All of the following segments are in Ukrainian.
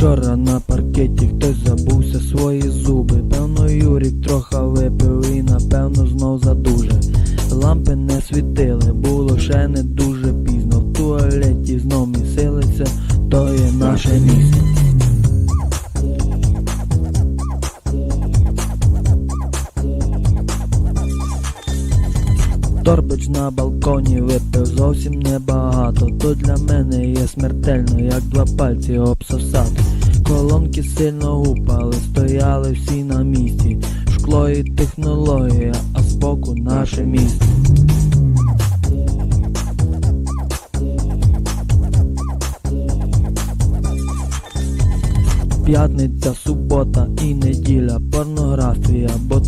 Вчора на паркеті хтось забувся свої зуби. Певно, Юрік трохи випив і напевно знов задуже. Лампи не світили, було ще не дуже пізно. В туалеті знов місилися, то є наше місто. Торбич на балконі випив зовсім небагато. То для мене є смертельно, як два пальці обсосати. Колонки сильно гупали, стояли всі на місці. Шкло і технологія, а збоку наше місто. П'ятниця, субота і неділя, порнографія, бо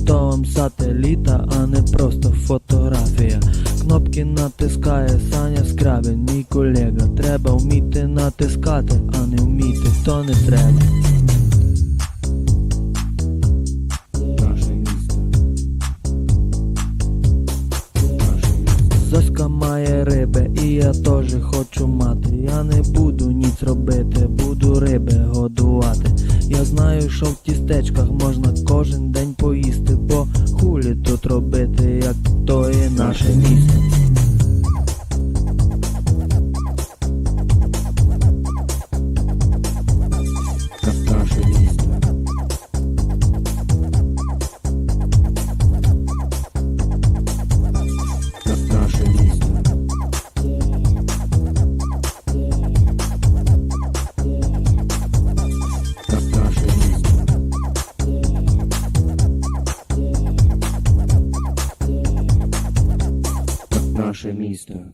сателіта, а не просто фотографія. Кнопки натискає Саня Скрабін, мій колега. Треба вміти натискати, а не вміти, то не треба. Місто. Має риби, і я теж хочу мати. Я не буду ніц робити, буду риби годувати. Я знаю, що в тістечках можна кожен день поїсти, бо хулі тут робити, як то і наше місто. Наше місто.